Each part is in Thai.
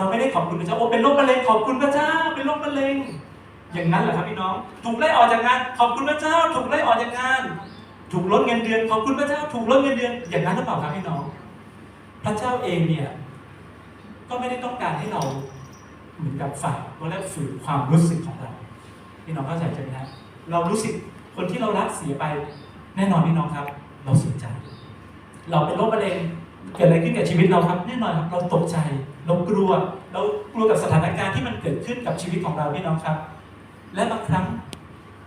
เราไม่ได้ขอบคุณพระเจ้าโอ้เป็นโรคมะเร็งขอบคุณพระเจ้า เป็นโรคมะเร็ง อย่างนั้นเหรอครับพี่น้อง ถูกไล่ออกจากงาน ขอบคุณพระเจ้า ถูกไล่ออกจากงาน ถูกลดเงินเดือนขอบคุณพระเจ้า ถูกลดเงินเดือน อย่างนั้นหรือเปล่าครับพี่น้อง พระเจ้าเองเนี่ยก็ไม่ได้ต้องการให้เราเหมือนกับฝ่ายว่าแลกฝืนความรู้สึกของเราพี่น้องเข้าใจใช่ไหมครับเรารู้สึกคนที่เรารักเสียไป แน่นอนพี่น้องครับ เราเสียใจ เราเป็นโรคมะเร็ง เกิดอะไรขึ้นกับชีวิตเราครับแน่นอนครับ เราตกใจเรากลัวเรากลัวกับสถานการณ์ที่มันเกิดขึ้นกับชีวิตของเราพี่น้องครับ และบางครั้ง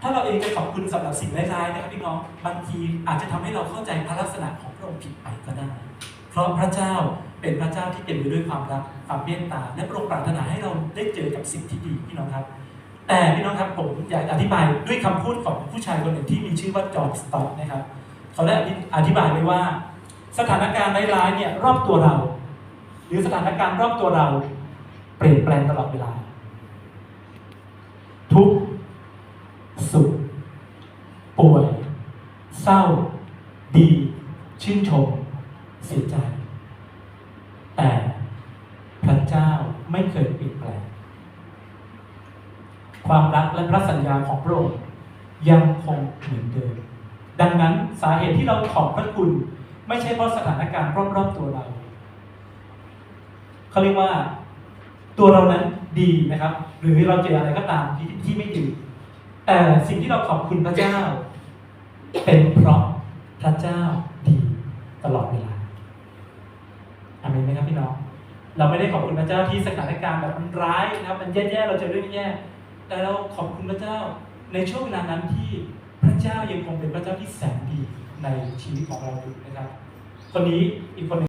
ถ้าเราเองไปขอบคุณสำหรับสิ่งร้ายๆนะครับพี่น้องบางทีอาจจะทำให้เราเข้าใจพระลักษณะของพระองค์ผิดไปก็ได้ เพราะพระเจ้าเป็นพระเจ้าที่เต็มไปด้วยความรักความเมตตา และพระองค์ปรารถนาให้เราได้เจอกับสิ่งที่ดีพี่น้องครับ แต่พี่น้องครับผมอยากอธิบายด้วยคำพูดของผู้ชายคนหนึ่งที่มีชื่อว่าจอห์นสต็อกนะครับเขาได้อธิบายไว้ว่า สถานการณ์ร้ายๆเนี่ยรอบตัวเรา หรือสถานการณ์รอบตัวเรา เปลี่ยนแปลงตลอดเวลา ทุกข์สุขป่วย เศร้า ดี ชื่นชม เสียใจ แต่พระเจ้าไม่เคยเปลี่ยนแปลง ความรักและพระสัญญาของพระองค์ยังคงเหมือนเดิม ดังนั้นสาเหตุที่เราขอบพระคุณ ไม่ใช่เพราะสถานการณ์รอบๆตัวเราเขาเรียกว่าตัวเรานั้นดีนะครับ หรือเราเจออะไรก็ตามที่ที่ไม่ดีแต่สิ่งที่เราขอบคุณพระเจ้า เป็นเพราะพระเจ้าดีตลอดเวลาอามนไหมครับพี่น้อง เราไม่ได้ขอบคุณพระเจ้าที่สถานการณ์แบบมันร้ายนะครับ มันแย่ๆเราเจอเรื่องแย่แต่เราขอบคุณพระเจ้าในช่วงเวลานั้นที่พระเจ้ายังคงเป็นพระเจ้าที่แสนดี ในชีวิตของเราอยู่นะครับ คนนี้อีกคนหนึ่ง